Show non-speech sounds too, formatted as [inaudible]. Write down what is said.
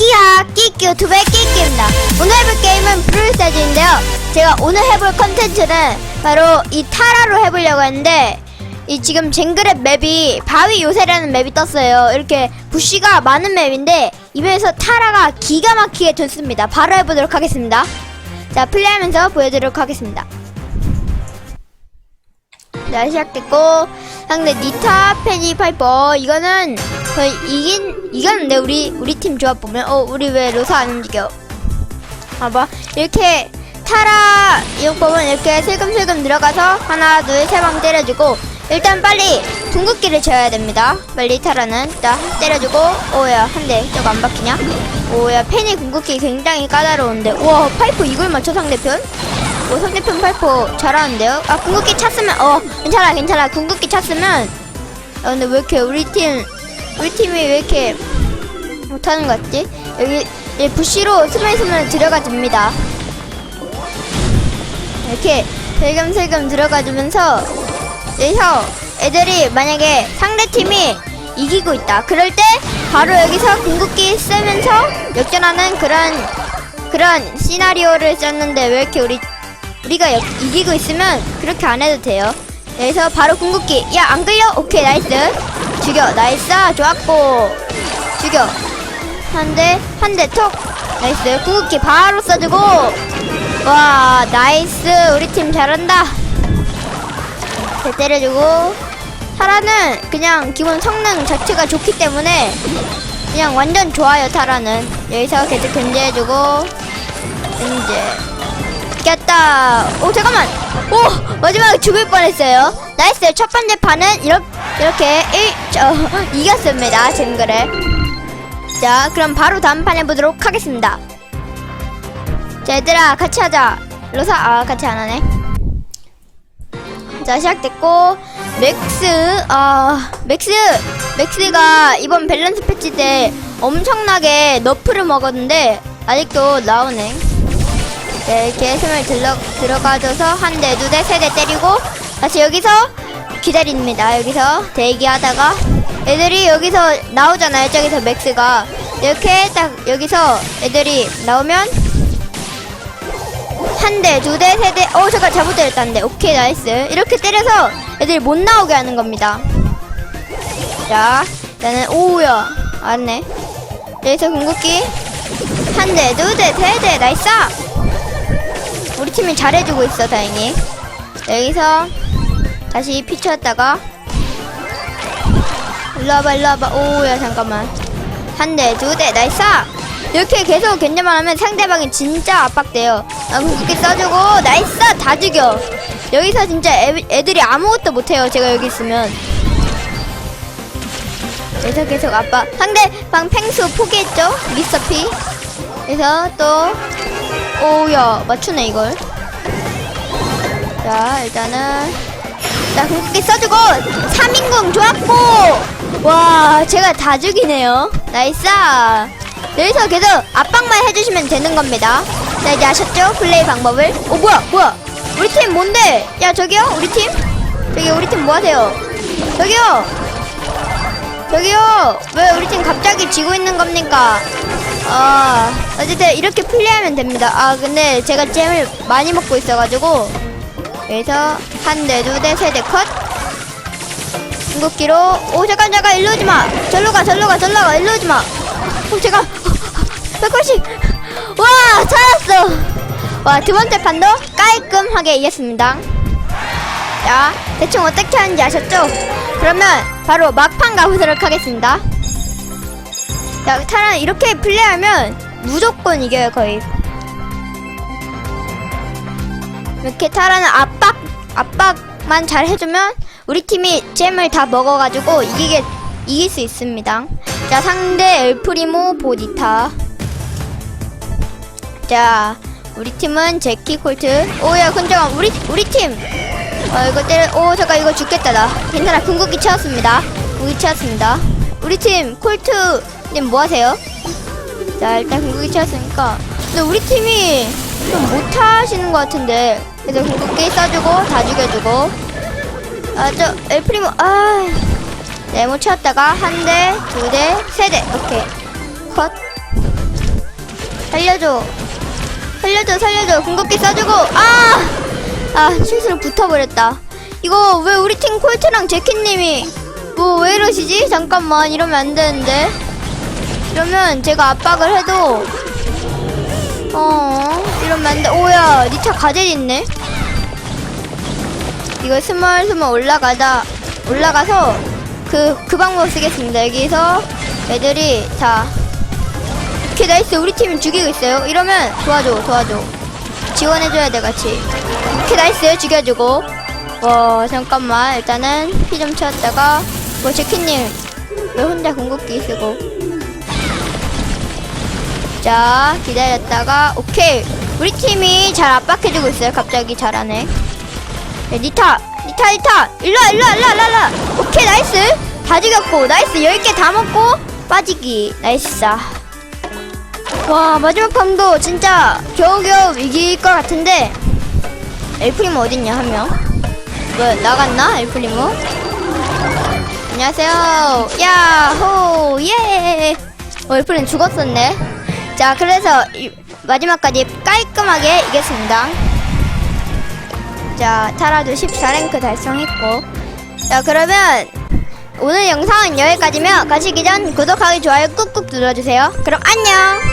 끼야 끼끼 유튜브의 끼끼입니다. 오늘 해볼 게임은 브루스타즈인데요. 제가 오늘 해볼 컨텐츠는 바로 이 타라로 해보려고 했는데 이 지금 쟁그랩 맵이 바위 요새라는 맵이 떴어요. 이렇게 부시가 많은 맵인데 이 맵에서 타라가 기가 막히게 좋습니다. 바로 해보도록 하겠습니다. 자 플레이하면서 보여드리도록 하겠습니다. 자 시작됐고 상대 니타 페니 파이퍼. 이거는 거의 이긴 이겼는데 우리 우리 팀 조합 보면 어 우리 왜 로사 안 움직여? 봐봐. 이렇게 타라 이용법은 이렇게 슬금슬금 들어가서 하나 둘 세 방 때려주고 일단 빨리 궁극기를 채워야 됩니다. 빨리 타라는. 일단 때려주고 오야 한 대. 저거 안 박히냐? 오야 페니 궁극기 굉장히 까다로운데. 우와 파이퍼 이걸 맞춰 상대편? 오 상대편 파이퍼 잘하는데요? 아 궁극기 찼으면 어 괜찮아 괜찮아. 궁극기 찼으면. 아 근데 왜 이렇게 우리 팀 우리 팀이 왜 이렇게 못하는 것 같지? 여기 이 부시로 스물스물 들어가줍니다. 이렇게 슬금슬금 들어가주면서 여기서 애들이 만약에 상대 팀이 이기고 있다. 그럴 때 바로 여기서 궁극기 쓰면서 역전하는 그런 그런 시나리오를 썼는데 왜 이렇게 우리 우리가 역- 이기고 있으면 그렇게 안 해도 돼요. 여기서 바로 궁극기. 야, 안 끌려? 오케이, 나이스. 죽여. 나이스. 좋았고. 죽여. 한 대, 한 대 톡. 나이스. 궁극기 바로 써주고. 와, 나이스. 우리 팀 잘한다. 네, 때려주고. 타라는 그냥 기본 성능 자체가 좋기 때문에 그냥 완전 좋아요, 타라는. 여기서 계속 견제해주고. 이제. 이겼다. 오 잠깐만. 오 마지막에 죽을 뻔했어요. 나이스. 첫 번째 판은 이렇게 이렇게 일, 저, [laughs] 이겼습니다. 징그레. 자 그럼 바로 다음 판 해보도록 하겠습니다. 자 얘들아 같이 하자. 로사 아 같이 안 하네. 자 시작됐고 맥스 아 맥스 맥스가 이번 밸런스 패치 때 엄청나게 너프를 먹었는데 아직도 나오네. 네, 이렇게 숨을 들러, 들어가줘서 한 대, 두 대, 세 대 때리고 다시 여기서 기다립니다. 여기서 대기하다가 애들이 여기서 나오잖아요. 저기서 맥스가 이렇게 딱 여기서 애들이 나오면 한 대, 두 대, 세 대. 어, 잠깐 잘못 때렸다는데. 오케이, 나이스. 이렇게 때려서 애들이 못 나오게 하는 겁니다. 자, 나는 오우야. 알았네. 여기서 궁극기 한 대, 두 대, 세 대, 나이스. 우리 팀이 잘해주고 있어 다행히 여기서 다시 피치했다가. 일로 와봐 일로 와봐. 오야 잠깐만. 한 대 두 대 나이스! 이렇게 계속 견제만 하면 상대방이 진짜 압박돼요. 아, 궁극기 써주고 나이스! 다 죽여. 여기서 진짜 애, 애들이 아무것도 못해요 제가 여기 있으면. 여기서 계속 압박 상대방 팽수 포기했죠? 미스터 피. 그래서 또 오야 맞추네 이걸. 자 일단은 자 궁극기 써주고 3인궁 좋았고 와 제가 다 죽이네요. 나이스! 여기서 계속 압박만 해주시면 되는 겁니다. 자 이제 아셨죠? 플레이 방법을? 오 뭐야 뭐야? 우리 팀 뭔데? 야 저기요? 우리 팀? 저기 우리 팀 뭐하세요? 저기요! 저기요! 왜 우리 팀 갑자기 지고 있는 겁니까? 아 어쨌든 이렇게 플레이하면 됩니다. 아 근데 제가 잼을 많이 먹고 있어가지고 여기서 한 대 두 대 세 대 컷. 궁극기로. 오 잠깐 잠깐 일로 오지 마. 절로 가 절로 가 절로 가 일로 오지 마. 오 제가 [laughs] 180 와 찾았어. 와 두 번째 판도 깔끔하게 이겼습니다. 자 대충 어떻게 하는지 아셨죠? 그러면 바로 막판 가보도록 하겠습니다. 야, 타라 이렇게 플레이하면 무조건 이겨요, 거의. 이렇게 타라는 압박, 압박만 잘 해주면 우리 팀이 잼을 다 먹어가지고 이기게, 이길 수 있습니다. 자, 상대 엘프리모 보디타. 자, 우리 팀은 제키 콜트. 오야, 근데 우리, 우리 팀! 어, 이거 때려, 오, 잠깐, 이거 죽겠다, 나. 괜찮아, 궁극기 채웠습니다. 궁극기 채웠습니다. 우리 팀, 콜트님 뭐 하세요? 자, 일단 궁극기 채웠으니까. 근데 우리 팀이 좀 못하시는 것 같은데. 그래서 궁극기 써주고, 다 죽여주고. 아, 저, 엘프리모, 아. 네모 채웠다가, 한 대, 두 대, 세 대. 오케이. 컷. 살려줘 살려줘 살려줘 궁극기 써주고 아! 아 실수로 붙어버렸다 이거 왜 우리 팀 콜트랑 제키님이 뭐 왜 이러시지? 잠깐만 이러면 안 되는데 이러면 제가 압박을 해도 어 이러면 안돼 오야 니 차 가젤 있네. 이거 스멀스멀 올라가다 올라가서 그 그 방법 쓰겠습니다. 여기서 애들이 자 오케이 나이스 우리 팀 죽이고 있어요. 이러면 도와줘 도와줘. 지원해줘야 돼 같이. 오케이 나이스 죽여주고. 와 잠깐만. 일단은 피 좀 채웠다가 뭐 제키님 왜 혼자 궁극기 쓰고 자 기다렸다가 오케이. 우리 팀이 잘 압박해주고 있어요. 갑자기 잘하네. 야, 니타. 니타 니타. 일로와 일로와 일로와 일로와 오케이 나이스. 다 죽였고 나이스. 10개 다 먹고 빠지기. 나이스. 와 마지막 판도 진짜 겨우겨우 이길 것 같은데. 엘프리모 어딨냐 한명? 뭐 나갔나? 엘프리모? 안녕하세요. 야호 예. 어, 엘프리모 죽었었네 자 그래서 이- 마지막까지 깔끔하게 이겼습니다. 자 타라도 14랭크 달성했고. 자 그러면 오늘 영상은 여기까지며 가시기 전 구독하기 좋아요 꾹꾹 눌러주세요. 그럼 안녕